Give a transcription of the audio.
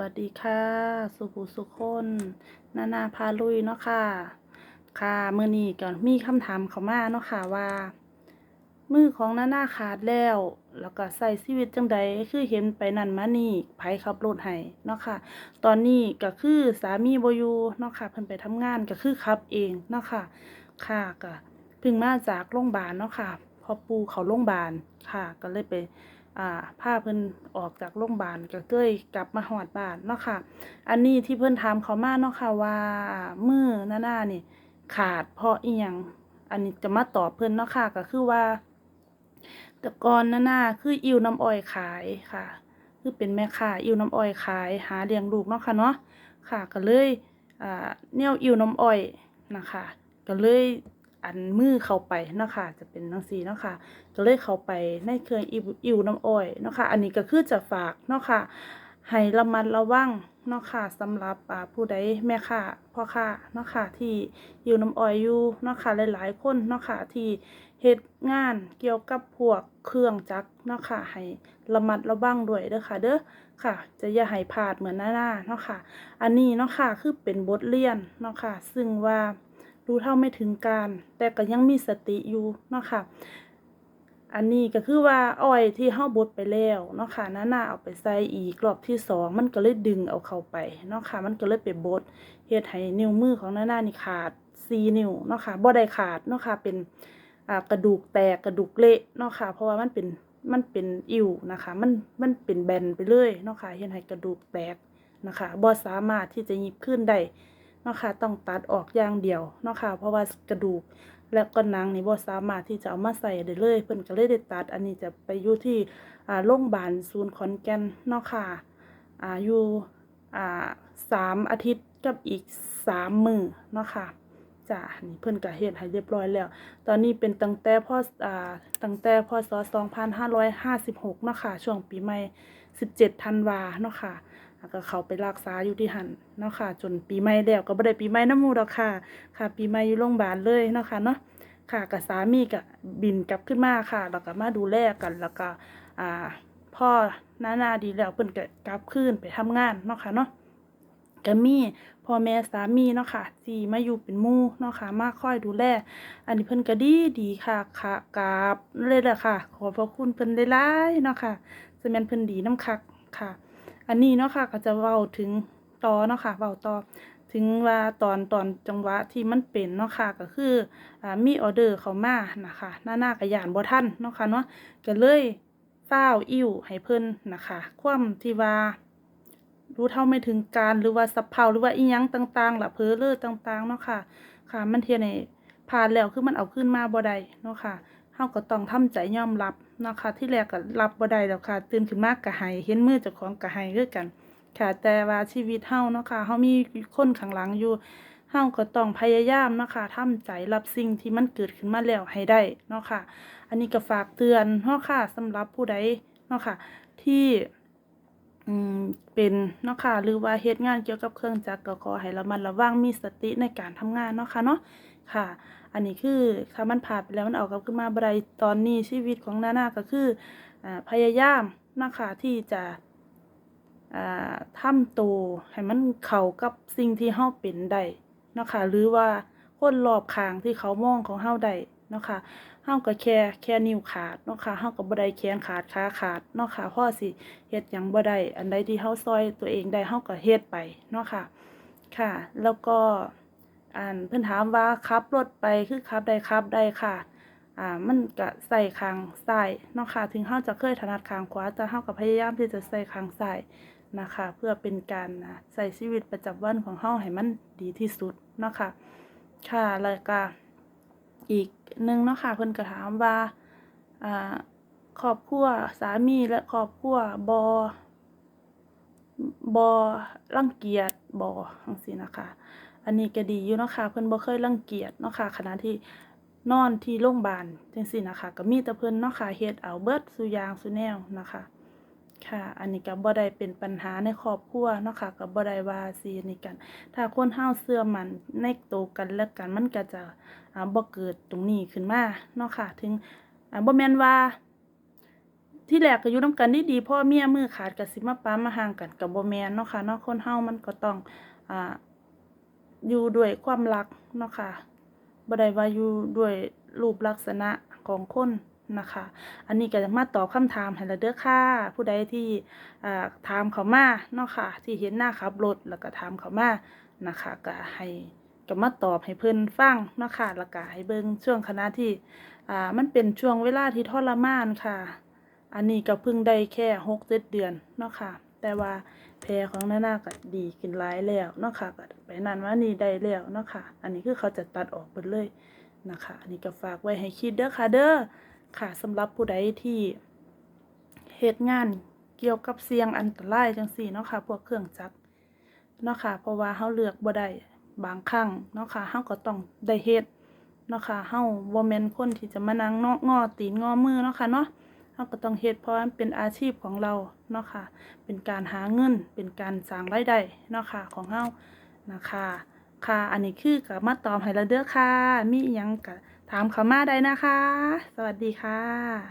วัสดีค่ะ สุภูสุคนนานาพาลุยเนาะค่ะ ค่ะมือนี้ก่อนมีคำถามเขามาเนาะค่ะว่า มือของนานาขาดแล้ว แล้วก็ใส่ชีวิตจังใดคือเห็นไปนั่นมานี่ไผขับรถให้เนาะค่ะ ตอนนี้ก็คือสามีบอยู่เนาะค่ะเพิ่นไปทำงานก็คือขับเองเนาะค่ะ ค่ะก็เพิ่งมาจากโรงพยาบาลเนาะค่ะพอปูเขาโรงพยาบาลค่ะ ก็เลยไป อ่าพาเพิ่นออกจากโรงพยาบาลก็เลยกลับมาฮอดบ้านเนาะค่ะ อันนี้ที่เพิ่นถามเขามาเนาะค่ะว่ามือหน้าๆนี่ขาดเพราะอีหยังอันนี้จะมาตอบเพิ่นเนาะค่ะก็คือว่าแต่ก่อนหน้าๆคืออิ่วน้ำอ้อยขายค่ะ คือเป็นแม่ค้าอิ่วน้ำอ้อยขายหาเลี้ยงลูกเนาะค่ะเนาะค่ะก็เลยอ่าแนวอิ่วน้ำอ้อยนะคะก็เลย อันมือเข้าไปเนาะค่ะจะเป็นจังซี่เนาะค่ะก็เลยเข้าไปในเครื่องอิวอิวน้ำอ้อยเนาะค่ะอันนี้ก็คือจะฝากเนาะค่ะให้ระมัดระวังเนาะค่ะสำหรับผู้ใดแม่ค้าพ่อค้าเนาะค่ะที่อยู่น้ำอ้อยอยู่เนาะค่ะหลายๆคนเนาะค่ะที่เฮ็ดงานเกี่ยวกับพวกเครื่องจักรเนาะค่ะให้ระมัดระวังด้วยเด้อค่ะ เด้อค่ะ จะอย่าให้พลาดเหมือนหน้าๆเนาะค่ะ อันนี้เนาะค่ะคือเป็นบทเรียนเนาะค่ะ ซึ่งว่า รู้เท่าไม่ถึงการ แต่ก็ยังมีสติอยู่เนาะค่ะ อันนี้ก็คือว่าอ้อยที่เฮาบดไปแล้วเนาะค่ะนาหน้าเอาไปใส่อีกรอบที่สองมันก็เลยดึงเอาเข้าไปเนาะค่ะ มันก็เลยไปบดเฮ็ดให้นิ้วมือของนานานี่ขาดสี่นิ้วเนาะค่ะบ่ได้ขาดเนาะค่ะเป็นกระดูกแตกกระดูกเละเนาะค่ะ เพราะว่ามันเป็นมันเป็นอิ่วนะคะ มันมันเป็นแบนไปเลยเนาะค่ะเฮ็ดให้กระดูกแตกนะคะบ่สามารถที่จะหยิบขึ้นได้ เนาะค่ะต้องตัดออกอย่างเดียวเนาะค่ะเพราะว่ากระดูกและก็หนังนี่บ่สามารถที่จะเอามาใส่ได้เลยเพิ่นก็เลยได้ตัด อันนี้จะไปอยู่ที่อ่าโรงพยาบาลศูนย์ขอนแก่นเนาะค่ะอ่าอยู่อ่าสามอาทิตย์กับอีกสามมือเนาะค่ะจ้ะนี่เพิ่นก็เฮ็ดให้เรียบร้อยแล้ว ตอนนี้เป็นตั้งแต่พศอ่าตั้งแต่พศ2556เนาะค่ะช่วงปีใหม่ 17ธันวาเนาะค่ะ แล้วก็เขาไปรักษาอยู่ที่หันเนาะค่ะ จนปีใหม่แล้วก็บ่ได้ปีใหม่นำมูดอกค่ะ ค่ะ ปีใหม่อยู่โรงพยาบาลเลยเนาะค่ะเนาะค่ะกับสามีก็บินกลับขึ้นมาค่ะ แล้วก็มาดูแลกันแล้วก็อ่าพ่อนานาดีแล้วเพิ่นก็กลับคืนไปทำงานเนาะค่ะเนาะก็มีพ่อแม่สามีเนาะค่ะที่มาอยู่เป็นมู่เนาะค่ะมาคอยดูแล อันนี้เพิ่นก็ดีดีค่ะค่ะกราบเลยแหละค่ะ ขอพระคุณเพิ่นหลายๆเนาะค่ะจะแม่นเพิ่นดีน้ำคักค่ะ อันนี้เนาะค่ะก็จะเว้าถึงต่อเนาะค่ะเว้าต่อถึงว่าตอนตอนจังหวะที่มันเป็นเนาะค่ะก็คืออ่ามีออเดอร์เข้ามานะคะหน้าหน้ากระยานบ่ทันเนาะค่ะเนาะก็เลยฟ้าอิ่วให้เพิ่นนะคะความที่ว่ารู้เท่าไม่ถึงการหรือว่าสับเพร่าหรือว่าอีหยังต่างๆล่ะเพ้อเล้อต่างๆเนาะค่ะ ค่ะมันเทียในผ่านแล้วคือมันเอาขึ้นมาบ่ได้เนาะค่ะ เฮาก็ต้องทำใจยอมรับนะคะที่แรกก็รับบ่ได้แล้วค่ะ ตื่นขึ้นมาก็ให้เห็นมือเจ้าของก็ให้คือกัน ค่ะแต่ว่าชีวิตเฮาเนาะค่ะเฮามีคนข้างหลังอยู่เฮาก็ต้องพยายามนะคะทำใจรับสิ่งที่มันเกิดขึ้นมาแล้วให้ได้เนาะค่ะ อันนี้ก็ฝากเตือนเนาะค่ะสำหรับผู้ใดเนาะค่ะ ที่อืมเป็นเนาะค่ะหรือว่าเฮ็ดงานเกี่ยวกับเครื่องจักรก็ขอให้ระมัดระวังมีสติในการทำงานเนาะค่ะเนาะ ค่ะ อันนี้คือถ้ามันผ่านไปแล้วมันเอากลับขึ้นมาบ่ได้ตอนนี้ชีวิตของนาหน้าก็คืออพยายามนาะค่ะที่จะทำตัวให้มันเข้ากับสิ่งที่เฮาเป็นได้นาะค่ะหรือว่าคนรอบข้างที่เขามองของเฮาได้นาะค่ะเฮาก็แค่แค่นิ้วขาดนาะค่ะเฮาก็บ่ได้แขนขาดขาขาดนาะค่ะพ่อสิเฮ็ดหยังบ่ได้อันใดที่เฮาซอยตัวเองได้เฮาก็เฮ็ดไปนาะค่ะค่ะ แล้วก็ อ่านเพิ่นถามว่าขับรถไปคือขับได้ขับได้ค่ะ อ่ามันก็ใส่ข้างซ้ายเนาะค่ะถึงเฮาจะเคยถนัดข้างขวาแต่เฮาก็พยายามที่จะใส่ข้างซ้ายนะคะ เพื่อเป็นการอ่าใส่ชีวิตประจำวันของเฮาให้มันดีที่สุดเนาะค่ะค่ะแล้วก็อีกหนึ่งเนาะค่ะเพิ่นก็ถามว่าอ่าครอบครัวสามีและครอบครัวบอบ่รังเกียจบ่จังซี่นะคะ อันนี้ก็ดีอยู่เนาะค่ะเพิ่นบ่เคยรังเกียจเนาะค่ะขณะที่นอนที่โรงพยาบาลจังซี่นะคะ ก็มีแต่เพิ่นเนาะค่ะเฮ็ดเอาเบิดซุยางซุแนวนะคะ ค่ะ อันนี้ก็บ่ได้เป็นปัญหาในครอบครัวเนาะค่ะก็บ่ได้ว่าสิอันนี้กัน ถ้าคนเฮาเชื่อมันในตัวกันและกันมันก็จะอ่าบ่เกิดตรงนี้ขึ้นมาเนาะค่ะ ถึงอ่าบ่แม่นว่า ที่แรกก็อยู่นํกันดีๆพ่อเมียมือขาดก็สิมาป้ามาห่างกันก็บ่แม่นเนาะค่ะเนาะคนเฮามันก็ต้องอ่า อยู่ด้วยความรักเนาะค่ะบ่ได้ว่าอยู่ด้วยรูปลักษณะของคนนะคะ อันนี้ก็จะมาตอบคำถามให้ละเด้อค่ะ ผู้ใดที่ถามเขามาเนาะค่ะ ที่เห็นหน้าขับรถแล้วก็ถามเขามานะคะก็ให้ก็มาตอบให้เพิ่นฟังเนาะค่ะแล้วก็ให้เบิ่งช่วงขณะที่อ่ามันเป็นช่วงเวลาที่ทรมานค่ะ อันนี้ก็เพิ่งได้แค่หกเจ็ดเดือนเนาะค่ะ แต่ว่า แผลของนานาก็ดีขึ้นหลายแล้วเนาะค่ะก็ไปนั่นว่านี่ได้แล้วเนาะค่ะ อันนี้คือเขาจะตัดออกหมดเลยนะคะ อันนี้ก็ฝากไว้ให้คิดเด้อค่ะเด้อค่ะสำหรับผู้ใดที่เฮ็ดงานเกี่ยวกับเสี่ยงอันตรายจังซี่เนาะค่ะ พวกเครื่องจักรเนาะค่ะ เพราะว่าเฮาเลือกบ่ได้บางครั้งเนาะค่ะเฮาก็ต้องได้เฮ็ดเนาะค่ะเฮาบ่แม่นคนที่จะมานั่งเนาะงอตีนงอมือเนาะค่ะเนาะ เราก็ต้องเฮ็ดเพราะมันเป็นอาชีพของเราเนาะค่ะ เป็นการหาเงิน เป็นการสร้างรายได้เนาะค่ะของเฮานะคะ ค่ะ อันนี้คือกับมาตอบให้แล้วเด้อค่ะ มีอิหยังก็ถามเขามาได้นะคะ สวัสดีค่ะ